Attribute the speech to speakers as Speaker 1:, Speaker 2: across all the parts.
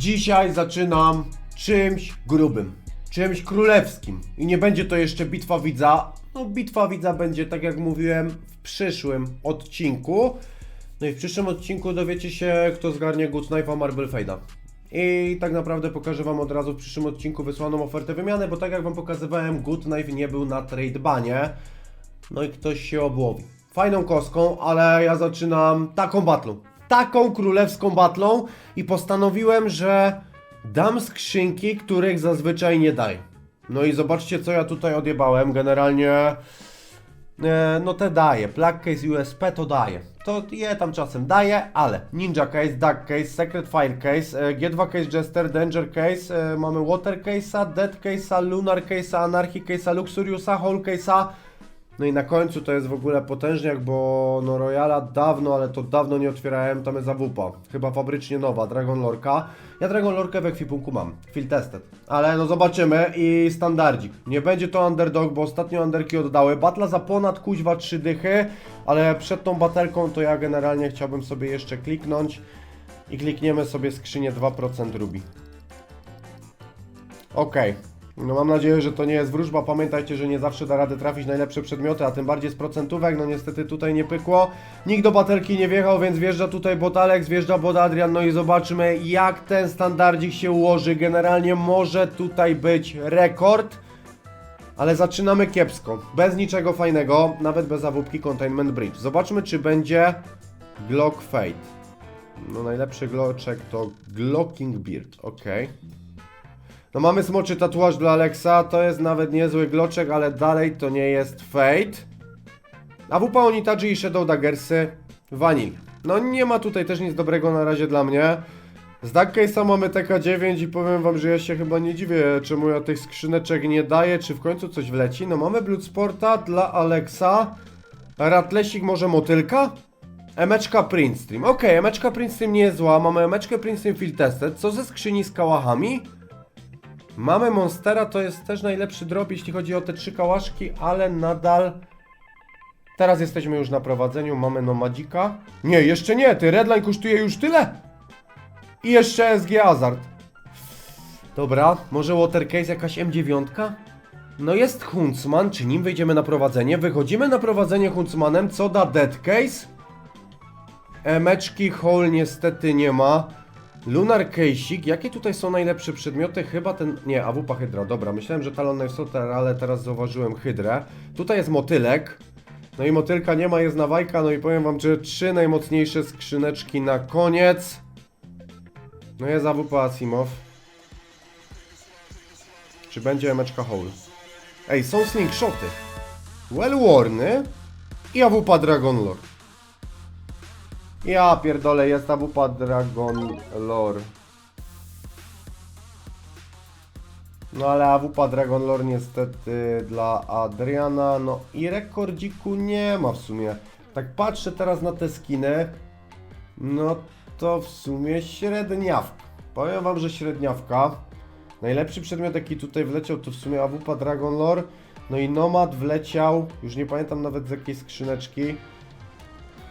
Speaker 1: Dzisiaj zaczynam czymś grubym, czymś królewskim. I nie będzie to jeszcze bitwa widza. No, bitwa widza będzie, tak jak mówiłem, w przyszłym odcinku. No i w przyszłym odcinku dowiecie się, kto zgarnie Good Knife'a Marble Fade'a. I tak naprawdę pokażę Wam od razu w przyszłym odcinku wysłaną ofertę wymiany, bo tak jak Wam pokazywałem, Good Knife nie był na trade banie. No i ktoś się obłowi. Fajną kostką, ale ja zaczynam taką batlą. Taką królewską batlą i postanowiłem, że dam skrzynki, których zazwyczaj nie daję. No i zobaczcie, co ja tutaj odjebałem. Generalnie, e, no te daję. Black Case USP to daję. To je tam czasem daję, ale Ninja Case, Duck Case, Secret Fire Case, e, G2 Case Jester, Danger Case, e, mamy Water Case'a, Dead Case'a, Lunar Case'a, Anarchy Case'a, Luxuriusa, Hole Case'a. No i na końcu to jest w ogóle potężniak, bo no Royala dawno, ale to dawno nie otwierałem, tam jest zawupa. Chyba fabrycznie nowa, Dragon Lorka. Ja Dragon Lorkę w ekwipunku mam, field tested. Ale no zobaczymy i standardzik. Nie będzie to underdog, bo ostatnio underki oddały. Batla za ponad kuźwa trzy dychy, ale przed tą batelką to ja generalnie chciałbym sobie jeszcze kliknąć i klikniemy sobie skrzynię 2% rubi. Okej. No mam nadzieję, że to nie jest wróżba. Pamiętajcie, że nie zawsze da radę trafić najlepsze przedmioty, a tym bardziej z procentówek. No niestety tutaj nie pykło. Nikt do batelki nie wjechał, więc wjeżdża tutaj bot Alex, wjeżdża bot Adrian. No i zobaczymy jak ten standardzik się ułoży. Generalnie może tutaj być rekord. Ale zaczynamy kiepsko. Bez niczego fajnego, nawet bez awupki Containment Bridge. Zobaczmy, czy będzie Glock Fate. No najlepszy gloczek to Glocking Beard, okej. No mamy smoczy tatuaż dla Alexa, to jest nawet niezły gloczek, ale dalej to nie jest Fate. AWP Onitaji i Shadow Daggersy Vanilla. No nie ma tutaj też nic dobrego na razie dla mnie. Z Duckcase'a mamy TK9 i powiem wam, że ja się chyba nie dziwię, czemu ja tych skrzyneczek nie daję, czy w końcu coś wleci. No mamy Bloodsporta dla Alexa. Ratlesik może motylka? Emeczka Printstream. Okej, emeczka Printstream nie jest zła. Mamy emeczkę Printstream Field Tested. Co ze skrzyni z kałachami? Mamy Monstera, to jest też najlepszy drop, jeśli chodzi o te trzy kałaszki, ale nadal... Teraz jesteśmy już na prowadzeniu, mamy Nomadzika. Nie, jeszcze nie, ty Redline kosztuje już tyle! I jeszcze SG Hazard. Dobra, może Watercase jakaś M9? No jest Huntsman, czy nim wyjdziemy na prowadzenie? Wychodzimy na prowadzenie Huntsmanem, co da Dead Case? Emeczki Hole niestety nie ma. Lunar Case'ik, jakie tutaj są najlepsze przedmioty? Chyba ten... Nie, AWP Hydra, dobra, myślałem, że Talon Soter, ale teraz zauważyłem Hydrę. Tutaj jest motylek. No i motylka nie ma, jest nawajka, no i powiem wam, że trzy najmocniejsze skrzyneczki na koniec. No jest AWP Asimow. Czy będzie emeczka Hole? Ej, są slingshoty. Well Warny i AWP Dragon Lord. Ja pierdolę, jest AWP Dragon Lore. No ale AWP Dragon Lore niestety dla Adriana, no i rekordziku nie ma w sumie. Tak patrzę teraz na te skiny, no to w sumie średniawka. Powiem wam, że średniawka. Najlepszy przedmiot jaki tutaj wleciał to w sumie AWP Dragon Lore. No i Nomad wleciał, już nie pamiętam nawet z jakiej skrzyneczki.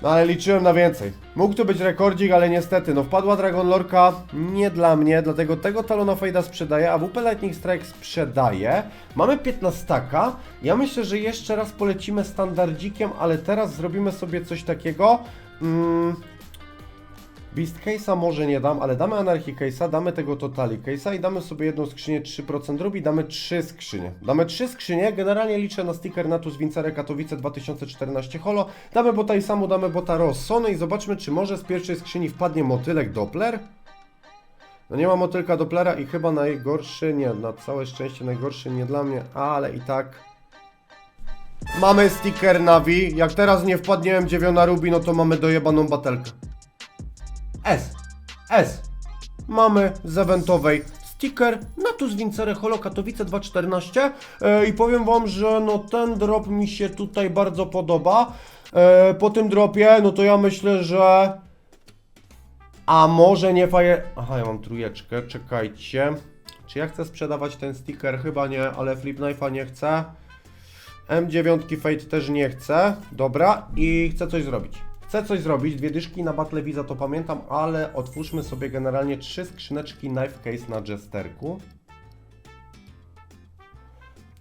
Speaker 1: No ale liczyłem na więcej. Mógł to być rekordzik, ale niestety, no wpadła Dragon Lorka nie dla mnie, dlatego tego Talona Fade'a sprzedaję, a WP Lightning Strike sprzedaję. Mamy 15 staka. Ja myślę, że jeszcze raz polecimy standardzikiem, ale teraz zrobimy sobie coś takiego. Mm, Beast Case'a może nie dam, ale damy Anarchy Case'a, damy tego Totali Case'a i damy sobie jedną skrzynię 3% rubi, damy trzy skrzynie. Damy trzy skrzynie, generalnie liczę na sticker Natus Wincere Katowice 2014 Holo. Damy bota i samu, damy bota Rossony i zobaczmy, czy może z pierwszej skrzyni wpadnie motylek Doppler. No nie ma motylka Dopplera i chyba najgorszy, nie, na całe szczęście najgorszy nie dla mnie, ale i tak Mamy sticker Navi. Jak teraz nie wpadnie M9 na Ruby, no to mamy dojebaną batelkę. S. S. Mamy z eventowej sticker Natus Vincere Holo Katowice 214 e, i powiem wam, że no ten drop mi się tutaj bardzo podoba. E, po tym dropie, no to ja myślę, że a może nie faje... Aha, ja mam trójeczkę, czekajcie. Czy ja chcę sprzedawać ten sticker? Chyba nie, ale Flip Knife'a nie chcę. M9 Fate też nie chcę. Dobra, i chcę coś zrobić. Chcę coś zrobić, dwie dyszki na Battle Visa to pamiętam, ale otwórzmy sobie generalnie trzy skrzyneczki Knife Case na Jesterku.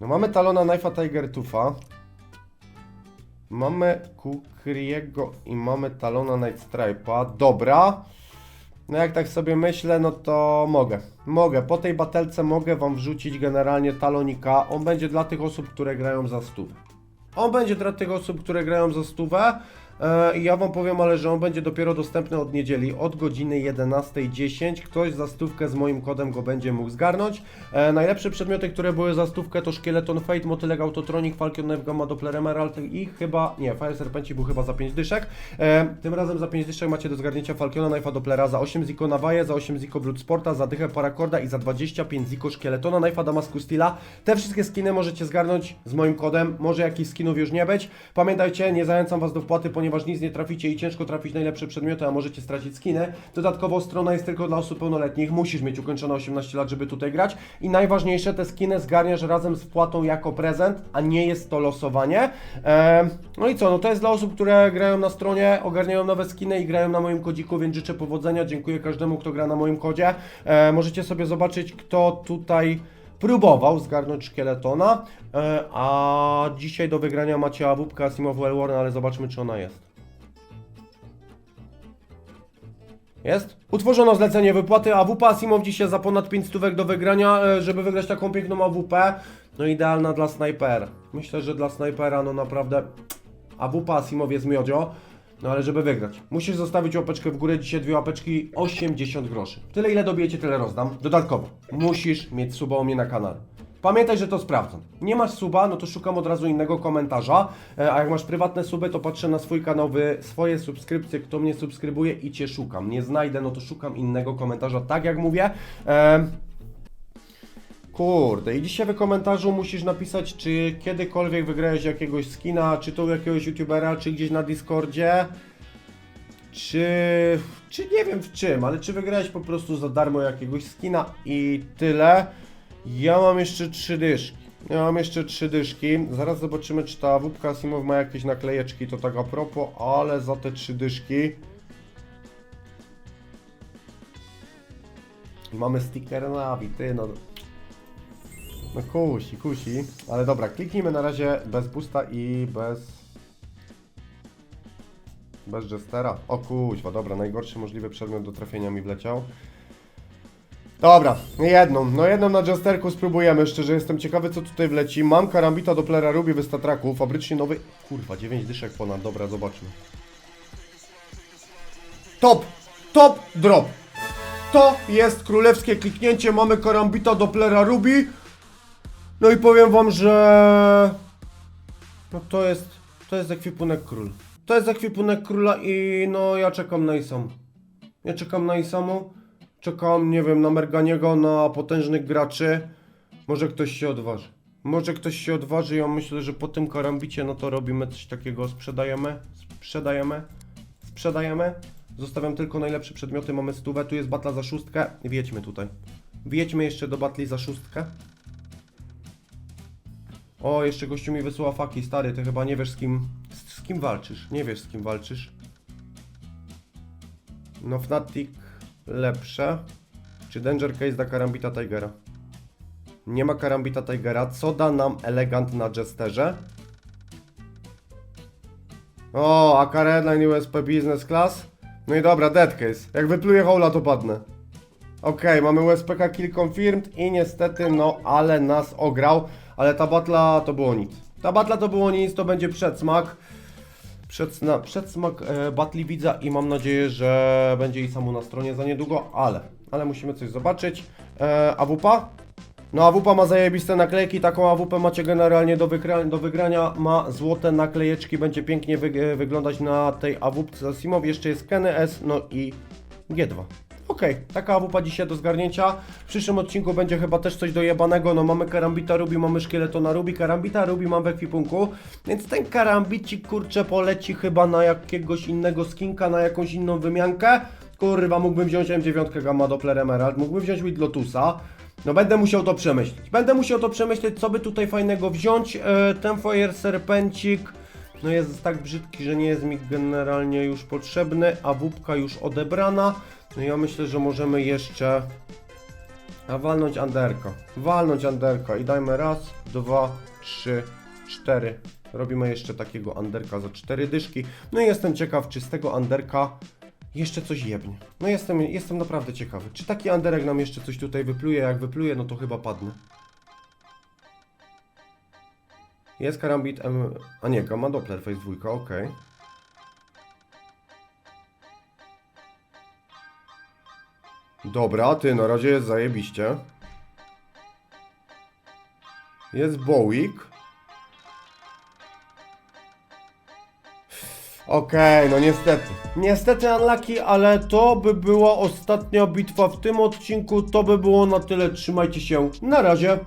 Speaker 1: No mamy Talona Knife'a Tiger Tufa. Mamy Kukriego i mamy Talona Night Stripe'a. Dobra. No jak tak sobie myślę, no to mogę. Mogę. Po tej batelce mogę wam wrzucić generalnie talonika. On będzie dla tych osób, które grają za stówę. On będzie dla tych osób, które grają za stówę. E, I ja wam powiem, ale że on będzie dopiero dostępny od niedzieli, od godziny 11.10. Ktoś za stówkę z moim kodem go będzie mógł zgarnąć. E, najlepsze przedmioty, które były za stówkę to Szkieleton Fate, Motylek Autotronic, Falcon Knife Gamma Doppler Emerald i chyba, nie, Fire Serpenci był chyba za 5 dyszek. E, tym razem za 5 dyszek macie do zgarnięcia Falcona Knife'a Dopplera za 8 ziko Nawaje, za 8 ziko Blood Sporta, za dychę Paracorda i za 25 ziko Szkieletona Knife'a Damascus Steela. Te wszystkie skiny możecie zgarnąć z moim kodem, może jakichś skinów już nie być. Pamiętajcie, nie zachęcam Was do wpłaty, ponieważ nic nie traficie i ciężko trafić najlepsze przedmioty, a możecie stracić skiny. Dodatkowo strona jest tylko dla osób pełnoletnich, musisz mieć ukończone 18 lat, żeby tutaj grać. I najważniejsze, te skiny zgarniasz razem z wpłatą jako prezent, a nie jest to losowanie. Eee, no i co, no to jest dla osób, które grają na stronie, ogarniają nowe skiny i grają na moim kodziku, więc życzę powodzenia. Dziękuję każdemu, kto gra na moim kodzie. Eee, możecie sobie zobaczyć, kto tutaj próbował zgarnąć szkieletona, e, a dzisiaj do wygrania macie awupkę Asimov Wellworn, ale zobaczmy czy ona jest. Jest? Utworzono zlecenie wypłaty AWP Asimov dzisiaj za ponad 5 stówek do wygrania, e, żeby wygrać taką piękną AWP. No idealna dla snajpera. Myślę, że dla snajpera no naprawdę AWP Asimov jest miodzio. No ale żeby wygrać, musisz zostawić łapeczkę w górę, dzisiaj dwie łapeczki, 80 groszy. Tyle ile dobijecie, tyle rozdam. Dodatkowo, musisz mieć suba u mnie na kanale. Pamiętaj, że to sprawdzam. Nie masz suba, no to szukam od razu innego komentarza, e, a jak masz prywatne suby, to patrzę na swój kanał, swoje subskrypcje, kto mnie subskrybuje i Cię szukam. Nie znajdę, no to szukam innego komentarza, tak jak mówię. E, Kurde, i dzisiaj w komentarzu musisz napisać, czy kiedykolwiek wygrałeś jakiegoś skina, czy to u jakiegoś youtubera, czy gdzieś na Discordzie, czy, czy nie wiem w czym, ale czy wygrałeś po prostu za darmo jakiegoś skina i tyle. Ja mam jeszcze trzy dyszki. Ja mam jeszcze trzy dyszki. Zaraz zobaczymy, czy ta wupka Simow ma jakieś naklejeczki, to tak a propos, ale za te trzy dyszki. Mamy sticker na ty, no. No kusi, kusi. Ale dobra, kliknijmy na razie bez boosta i bez... Bez jestera. O kuźwa, dobra, najgorszy możliwy przedmiot do trafienia mi wleciał. Dobra, jedną, no jedną na jesterku spróbujemy, szczerze jestem ciekawy co tutaj wleci. Mam karambita Dopplera Ruby Wystatraku, fabrycznie nowy... Kurwa, 9 dyszek ponad, dobra, zobaczmy. Top! Top drop! To jest królewskie kliknięcie, mamy karambita Dopplera Ruby. No i powiem wam, że... No to jest... To jest ekwipunek król. To jest ekwipunek króla i no ja czekam na Isamu. Ja czekam na Isamu. Czekam, nie wiem, na Merganiego, na potężnych graczy. Może ktoś się odważy. Może ktoś się odważy. Ja myślę, że po tym karambicie, no to robimy coś takiego. Sprzedajemy, sprzedajemy, sprzedajemy. Zostawiam tylko najlepsze przedmioty. Mamy stówę. Tu jest batla za szóstkę. Wiedźmy tutaj. Wiedźmy jeszcze do batli za szóstkę. O, jeszcze gościu mi wysyła faki, stary, ty chyba nie wiesz z kim, z, z kim walczysz, nie wiesz z kim walczysz. No Fnatic lepsze, czy Danger Case da Karambita Tigera? Nie ma Karambita Tigera, co da nam Elegant na Jesterze? O, AK Redline USP Business Class. No i dobra, Dead Case. Jak wypluję hola, to padnę. Okej, mamy USPK Kill Confirmed i niestety, no, ale nas ograł. Ale ta batla to było nic. Ta batla to było nic, to będzie przedsmak. Przedsmak e, batli widza i mam nadzieję, że będzie i samu na stronie za niedługo, ale, ale musimy coś zobaczyć. E, AWP? No AWP ma zajebiste naklejki, taką AWP macie generalnie do, wygra do wygrania, ma złote naklejeczki, będzie pięknie wy wyglądać na tej AWP Simow, jeszcze jest Kenny S, no i G2. Okej, taka AWP dzisiaj do zgarnięcia. W przyszłym odcinku będzie chyba też coś dojebanego. No mamy karambita Ruby, mamy szkieletona Ruby. Karambita Ruby mam w ekwipunku. Więc ten karambicik kurczę poleci chyba na jakiegoś innego skinka, na jakąś inną wymiankę. Kurwa, mógłbym wziąć M9 Gamma Doppler Emerald, mógłbym wziąć With Lotusa. No będę musiał to przemyśleć. Będę musiał to przemyśleć, co by tutaj fajnego wziąć. E, ten Fire Serpencik. no jest tak brzydki, że nie jest mi generalnie już potrzebny, a wupka już odebrana. No ja myślę, że możemy jeszcze a walnąć anderka. Walnąć anderka i dajmy raz, dwa, trzy, cztery. Robimy jeszcze takiego anderka za cztery dyszki. No i jestem ciekaw, czy z tego anderka jeszcze coś jebnie. No jestem, jestem naprawdę ciekawy. Czy taki anderek nam jeszcze coś tutaj wypluje? Jak wypluje, no to chyba padnę. Jest karambit M... A nie, gamma Doppler Face 2, okej. Dobra, ty, na razie jest zajebiście. Jest Bowick. Okej, no niestety. Niestety Unlucky, ale to by była ostatnia bitwa w tym odcinku. To by było na tyle. Trzymajcie się. Na razie.